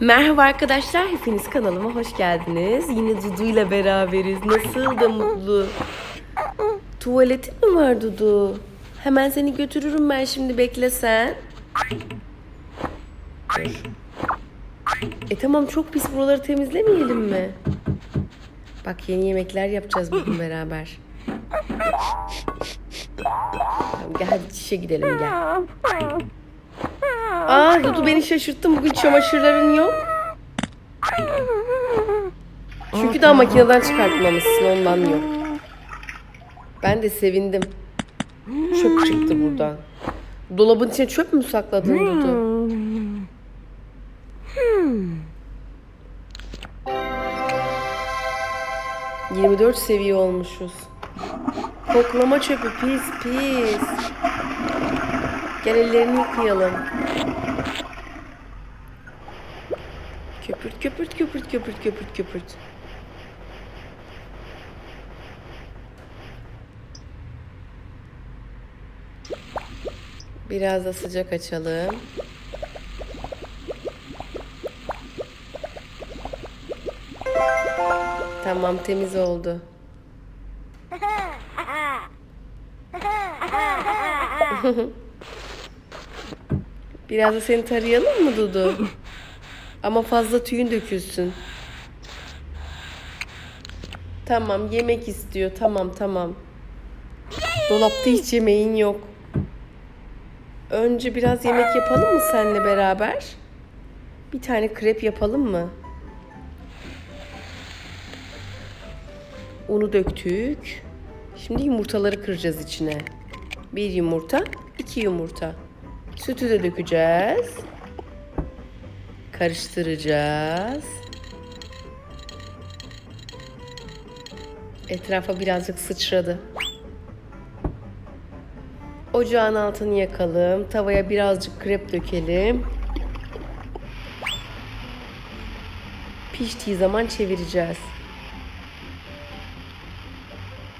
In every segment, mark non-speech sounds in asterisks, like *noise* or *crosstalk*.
Merhaba arkadaşlar, hepiniz kanalıma hoş geldiniz. Yine Dudu ile beraberiz. Nasıl da mutlu. Tuvaletin mi var Dudu? Hemen seni götürürüm ben şimdi bekle sen. E tamam çok pis buraları temizlemeyelim mi? Bak yeni yemekler yapacağız bugün beraber. Tamam, gel hadi çişe gidelim gel. Aa Dudu beni şaşırttın bugün çamaşırların yok. Çünkü daha makineden çıkartmamışsın ondan yok. Ben de sevindim. Çöp çıktı buradan. Dolabın içine çöp mü sakladın Dudu? ...24 seviye olmuşuz. Koklama çöpü pis pis. Gel ellerini yıkayalım. Köpürt köpürt köpürt köpürt köpürt köpürt. Biraz da sıcak açalım. Tamam temiz oldu. *laughs* Biraz da seni tarayalım mı Dudu? Ama fazla tüyün dökülsün. Tamam yemek istiyor. Tamam tamam. Dolapta hiç yemeğin yok. Önce biraz yemek yapalım mı seninle beraber? Bir tane krep yapalım mı? Unu döktük. Şimdi yumurtaları kıracağız içine. Bir yumurta, iki yumurta. Sütü de dökeceğiz. Karıştıracağız. Etrafa birazcık sıçradı. Ocağın altını yakalım. Tavaya birazcık krep dökelim. Piştiği zaman çevireceğiz.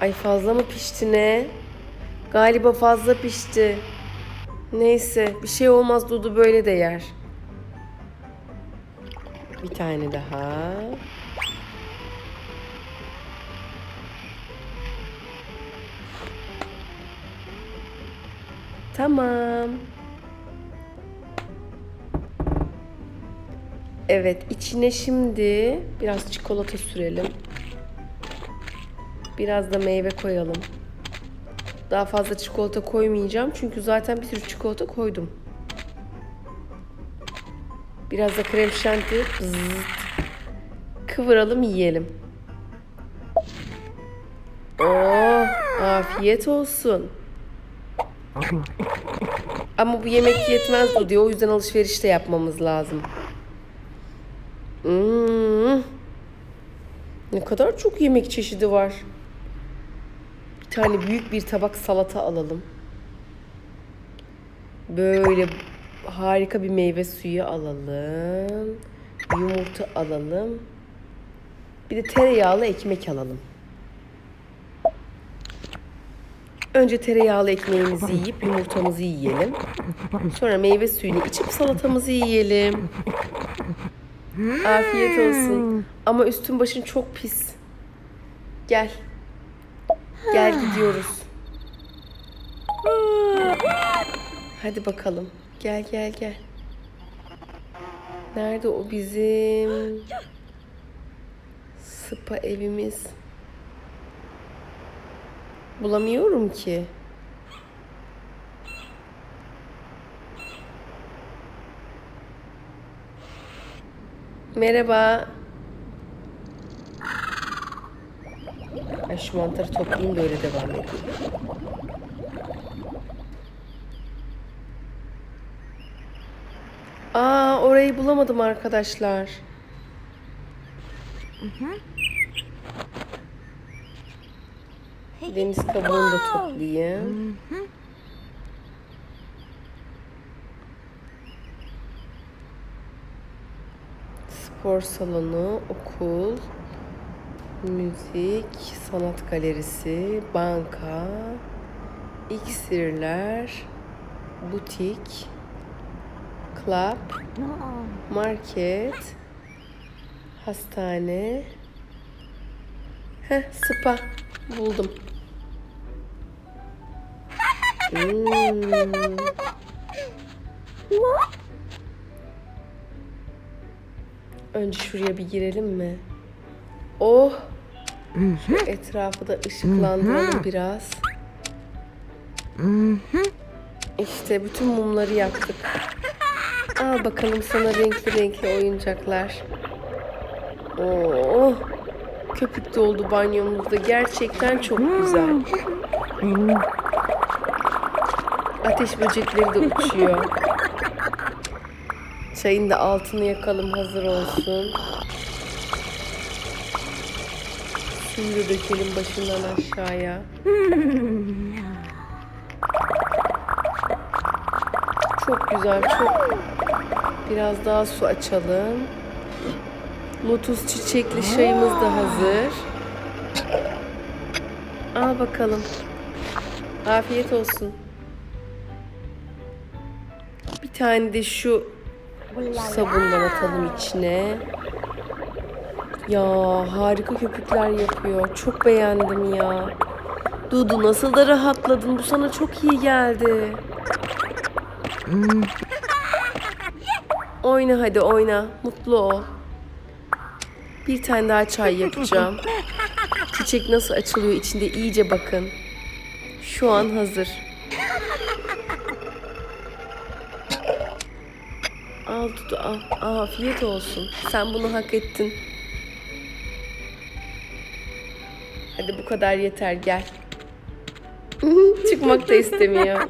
Ay fazla mı pişti ne? Galiba fazla pişti. Neyse bir şey olmaz Dudu böyle de yer. Bir tane daha. Tamam. Evet içine şimdi biraz çikolata sürelim. Biraz da meyve koyalım. Daha fazla çikolata koymayacağım çünkü zaten bir sürü çikolata koydum. Biraz da krem şanti zıt. kıvıralım yiyelim. Oh, afiyet olsun. Ama bu yemek yetmez bu diyor. O yüzden alışveriş de yapmamız lazım. Hmm. Ne kadar çok yemek çeşidi var. Tane büyük bir tabak salata alalım. Böyle harika bir meyve suyu alalım. Yumurta alalım. Bir de tereyağlı ekmek alalım. Önce tereyağlı ekmeğimizi yiyip yumurtamızı yiyelim. Sonra meyve suyunu içip salatamızı yiyelim. Afiyet olsun. Ama üstün başın çok pis. Gel. Gel gidiyoruz. Hadi bakalım. Gel gel gel. Nerede o bizim spa evimiz? Bulamıyorum ki. Merhaba. Ay şu mantarı toplayayım da öyle devam edeyim. Aa orayı bulamadım arkadaşlar. Deniz kabuğunu da toplayayım. Spor salonu, okul, müzik, sanat galerisi, banka, iksirler, butik, club, market, hastane. Heh, spa. Buldum. Hmm. Önce şuraya bir girelim mi? Oh! Şu etrafı da ışıklandıralım biraz. İşte bütün mumları yaktık. Al bakalım sana renkli renkli oyuncaklar. Oo! Köpük doldu banyomuzda. Gerçekten çok güzel. Ateş böcekleri de uçuyor. Çayın da altını yakalım hazır olsun. Da dökelim başından aşağıya. Çok güzel, çok. Biraz daha su açalım. Lotus çiçekli çayımız da hazır. Al bakalım. Afiyet olsun. Bir tane de şu sabundan atalım içine. Ya harika köpükler yapıyor. Çok beğendim ya. Dudu nasıl da rahatladın. Bu sana çok iyi geldi. Oyna hadi oyna. Mutlu ol. Bir tane daha çay yapacağım. Çiçek nasıl açılıyor içinde iyice bakın. Şu an hazır. Al Dudu al. Afiyet olsun. Sen bunu hak ettin. Hadi bu kadar yeter gel. *laughs* Çıkmak da istemiyor.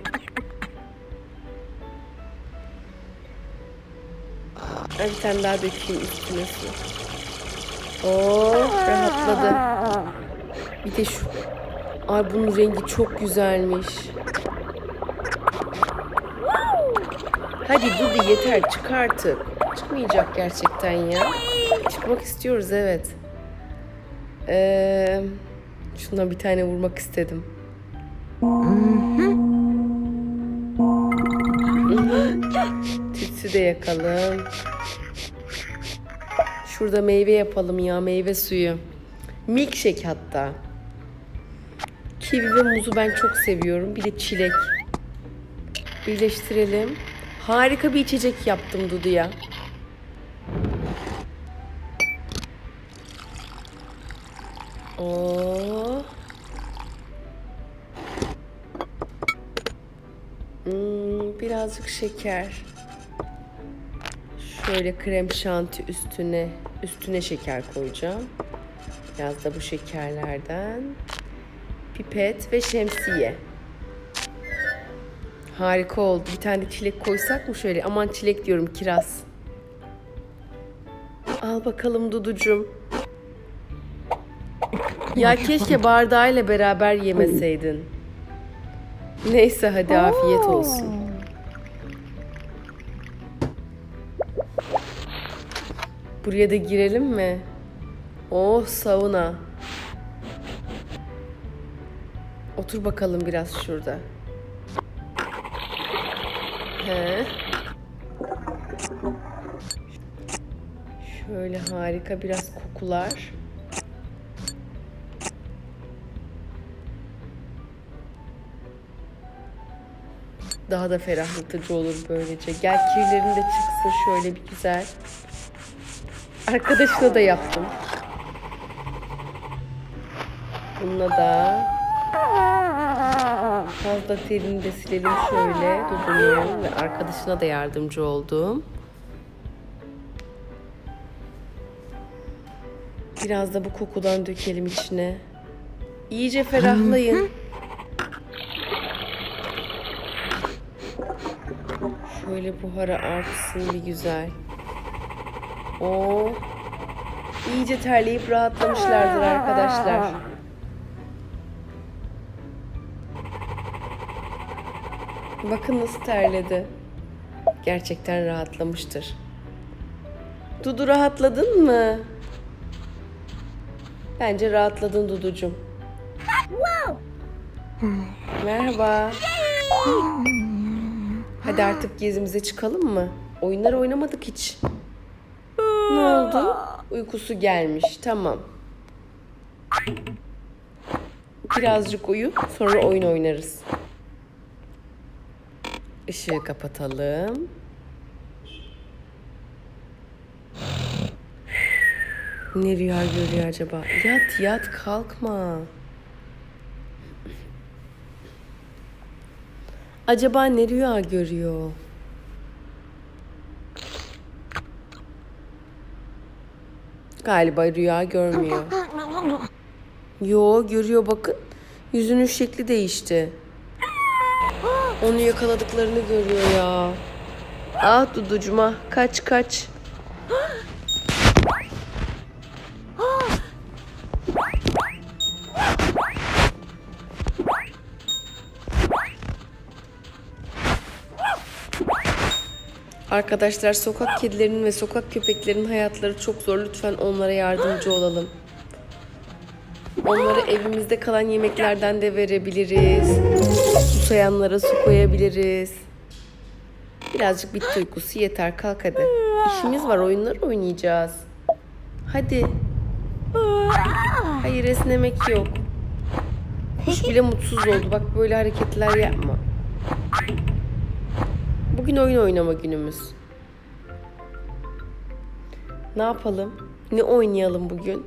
Ay, Bir tane daha dökeyim üstüne su. Oh rahatladı. Bir de şu. Ay bunun rengi çok güzelmiş. Hadi Dudu yeter çık artık. Çıkmayacak gerçekten ya. Çıkmak istiyoruz evet. Ee, şuna bir tane vurmak istedim. Tütsü de yakalım. Şurada meyve yapalım ya meyve suyu. Milkshake hatta. Kivi ve muzu ben çok seviyorum. Bir de çilek. Birleştirelim. Harika bir içecek yaptım Dudu'ya. Şeker. Şöyle krem şanti üstüne üstüne şeker koyacağım. Biraz da bu şekerlerden. Pipet ve şemsiye. Harika oldu. Bir tane çilek koysak mı şöyle? Aman çilek diyorum kiraz. Al bakalım Duducum. Ya keşke bardağıyla beraber yemeseydin. Neyse hadi afiyet olsun. Buraya da girelim mi? Oh sauna. Otur bakalım biraz şurada. He. Şöyle harika biraz kokular. Daha da ferahlatıcı olur böylece. Gel kirlerin de çıksın şöyle bir güzel. Arkadaşına da yaptım. Bununla da fazla terini de silelim şöyle Dudu'nun ve arkadaşına da yardımcı oldum. Biraz da bu kokudan dökelim içine. İyice ferahlayın. Şöyle buharı artsın bir güzel. Oo. İyice terleyip rahatlamışlardır arkadaşlar. Bakın nasıl terledi. Gerçekten rahatlamıştır. Dudu rahatladın mı? Bence rahatladın Duducum. Merhaba. Hadi artık gezimize çıkalım mı? Oyunlar oynamadık hiç. Oldu? Uykusu gelmiş. Tamam. Birazcık uyu, sonra oyun oynarız. Işığı kapatalım. Ne rüya görüyor acaba? Yat yat kalkma. Acaba ne rüya görüyor? Galiba rüya görmüyor. Yo görüyor bakın. Yüzünün şekli değişti. Onu yakaladıklarını görüyor ya. Ah Duducuma kaç kaç. Arkadaşlar sokak kedilerinin ve sokak köpeklerinin hayatları çok zor. Lütfen onlara yardımcı olalım. Onlara evimizde kalan yemeklerden de verebiliriz. Susayanlara su koyabiliriz. Birazcık bitti uykusu yeter kalk hadi. İşimiz var oyunlar oynayacağız. Hadi. Hayır esnemek yok. Kuş bile mutsuz oldu. Bak böyle hareketler yapma. Bugün oyun oynama günümüz. Ne yapalım? Ne oynayalım bugün?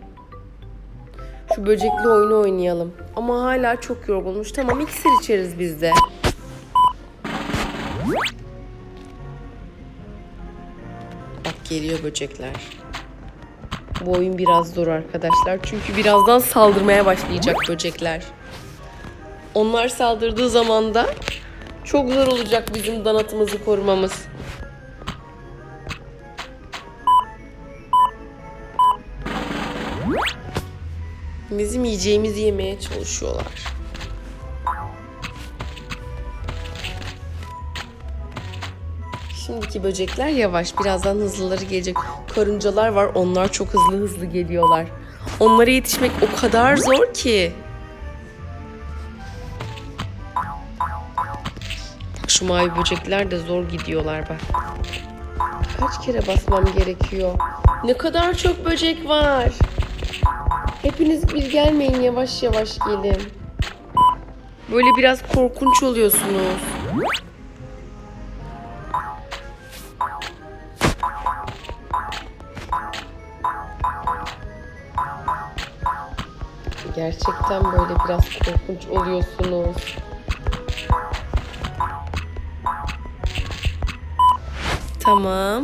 Şu böcekli oyunu oynayalım. Ama hala çok yorgunmuş. Tamam iksir içeriz biz de. Bak geliyor böcekler. Bu oyun biraz zor arkadaşlar. Çünkü birazdan saldırmaya başlayacak böcekler. Onlar saldırdığı zaman da çok zor olacak bizim donatımızı korumamız. Bizim yiyeceğimizi yemeye çalışıyorlar. Şimdiki böcekler yavaş. Birazdan hızlıları gelecek. Karıncalar var. Onlar çok hızlı hızlı geliyorlar. Onlara yetişmek o kadar zor ki. Şu mavi böcekler de zor gidiyorlar bak. Kaç kere basmam gerekiyor? Ne kadar çok böcek var. Hepiniz bir gelmeyin yavaş yavaş gelin. Böyle biraz korkunç oluyorsunuz. Gerçekten böyle biraz korkunç oluyorsunuz. Tamam.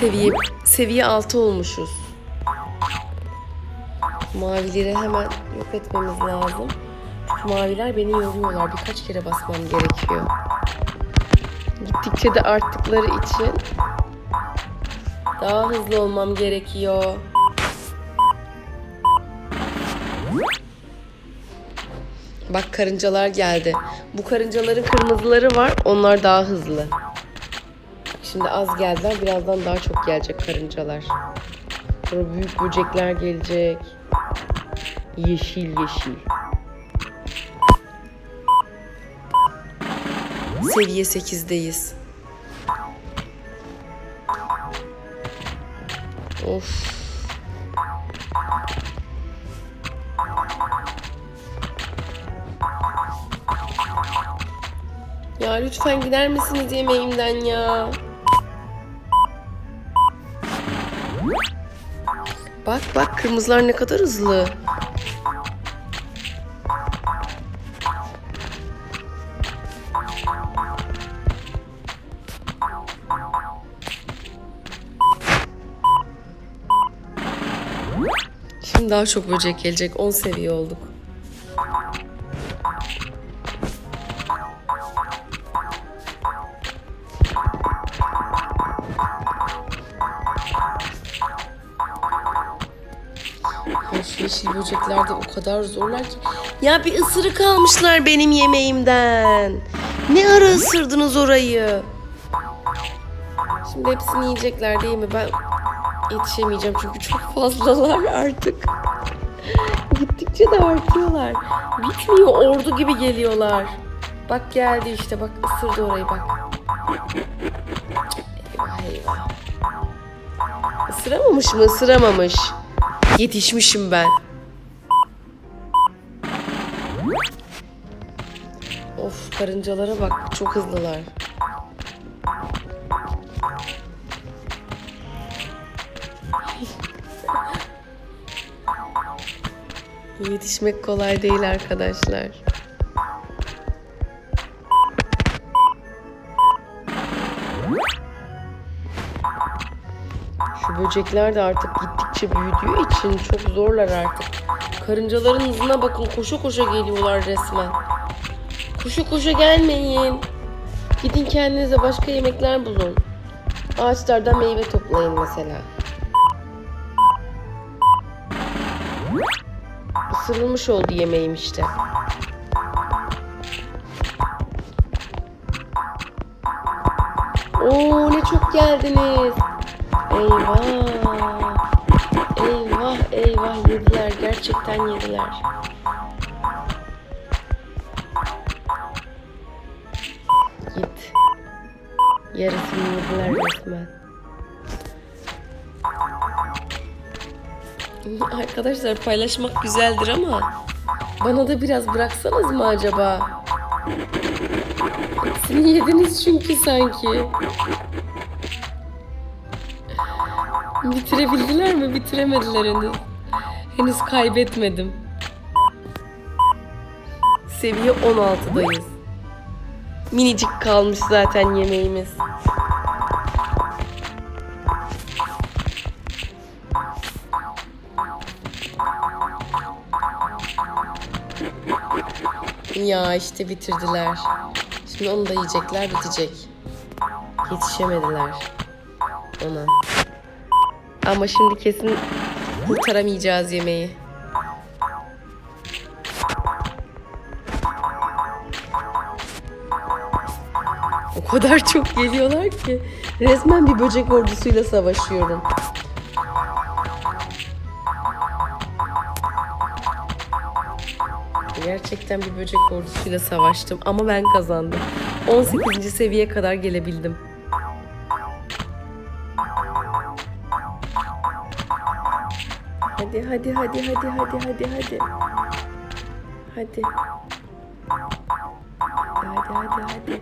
Seviye seviye 6 olmuşuz. Mavileri hemen yok etmemiz lazım. Çünkü maviler beni yoruyorlar. Birkaç kere basmam gerekiyor. Gittikçe de arttıkları için daha hızlı olmam gerekiyor. Bak karıncalar geldi. Bu karıncaların kırmızıları var. Onlar daha hızlı. Şimdi az geldiler. Birazdan daha çok gelecek karıncalar. Sonra büyük böcekler gelecek. Yeşil yeşil. Seviye 8'deyiz. Of. Ya lütfen gider misiniz yemeğimden ya? Bak bak kırmızılar ne kadar hızlı. Şimdi daha çok böcek gelecek. 10 seviye olduk. Yeşil böcekler de o kadar zorlar ki. Ya bir ısırık almışlar benim yemeğimden. Ne ara ısırdınız orayı? Şimdi hepsini yiyecekler değil mi? Ben yetişemeyeceğim çünkü çok fazlalar artık. *laughs* Gittikçe de artıyorlar. Bitmiyor ordu gibi geliyorlar. Bak geldi işte bak ısırdı orayı bak. Isıramamış mı? Isıramamış. Yetişmişim ben. Of karıncalara bak çok hızlılar. Yetişmek kolay değil arkadaşlar. Şu böcekler de artık gittikçe büyüdüğü için çok zorlar artık. Karıncaların hızına bakın koşa koşa geliyorlar resmen. Koşa koşa gelmeyin. Gidin kendinize başka yemekler bulun. Ağaçlardan meyve toplayın mesela. Isırılmış oldu yemeğim işte. Oo ne çok geldiniz. Eyvah. Eyvah yediler. Gerçekten yediler. Git. Yarısını yediler resmen. *laughs* Arkadaşlar paylaşmak güzeldir ama bana da biraz bıraksanız mı acaba? Hepsini yediniz çünkü sanki. Bitirebildiler mi? Bitiremediler henüz. Henüz kaybetmedim. Seviye 16'dayız. Minicik kalmış zaten yemeğimiz. Ya işte bitirdiler. Şimdi onu da yiyecekler bitecek. Yetişemediler ona. Ama şimdi kesin kurtaramayacağız yemeği. O kadar çok geliyorlar ki resmen bir böcek ordusuyla savaşıyorum. Gerçekten bir böcek ordusuyla savaştım ama ben kazandım. 18. seviyeye kadar gelebildim. Hadi hadi hadi hadi hadi hadi hadi. Hadi. Hadi hadi hadi.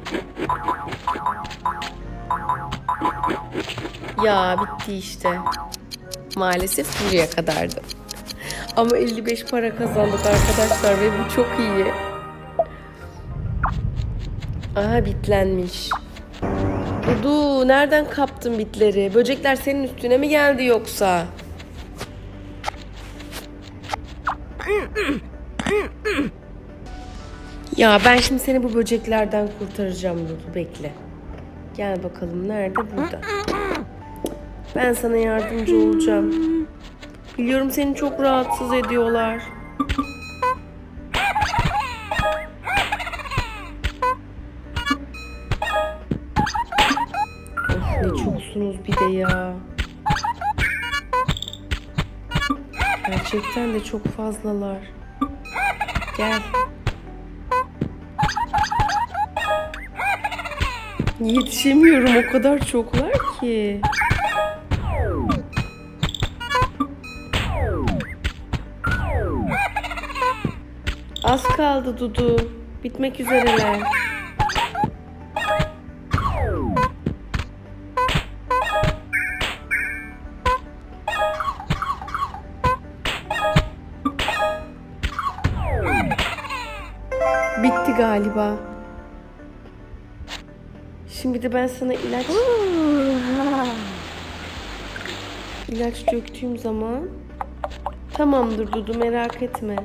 Ya bitti işte. Maalesef buraya kadardı. Ama 55 para kazandık arkadaşlar ve bu çok iyi. Aha bitlenmiş. Dudu nereden kaptın bitleri? Böcekler senin üstüne mi geldi yoksa? Ya ben şimdi seni bu böceklerden kurtaracağım Dudu bekle. Gel bakalım nerede burada. Ben sana yardımcı olacağım. Biliyorum seni çok rahatsız ediyorlar. Of ne çoksunuz bir de ya. Gerçekten de çok fazlalar. Gel. Yetişemiyorum o kadar çoklar ki. Az kaldı Dudu. Bitmek üzereler. Galiba. Şimdi de ben sana ilaç *laughs* ilaç döktüğüm zaman tamamdır Dudu merak etme.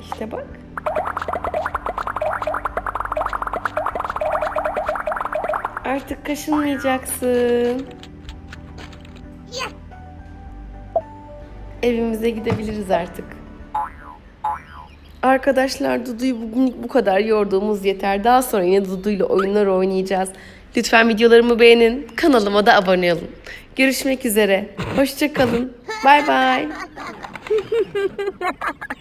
İşte bak. Artık kaşınmayacaksın. Evimize gidebiliriz artık. Arkadaşlar Dudu'yu bugünlük bu kadar yorduğumuz yeter. Daha sonra yine Dudu'yla oyunlar oynayacağız. Lütfen videolarımı beğenin. Kanalıma da abone olun. Görüşmek üzere. Hoşçakalın. Bay bay. *laughs*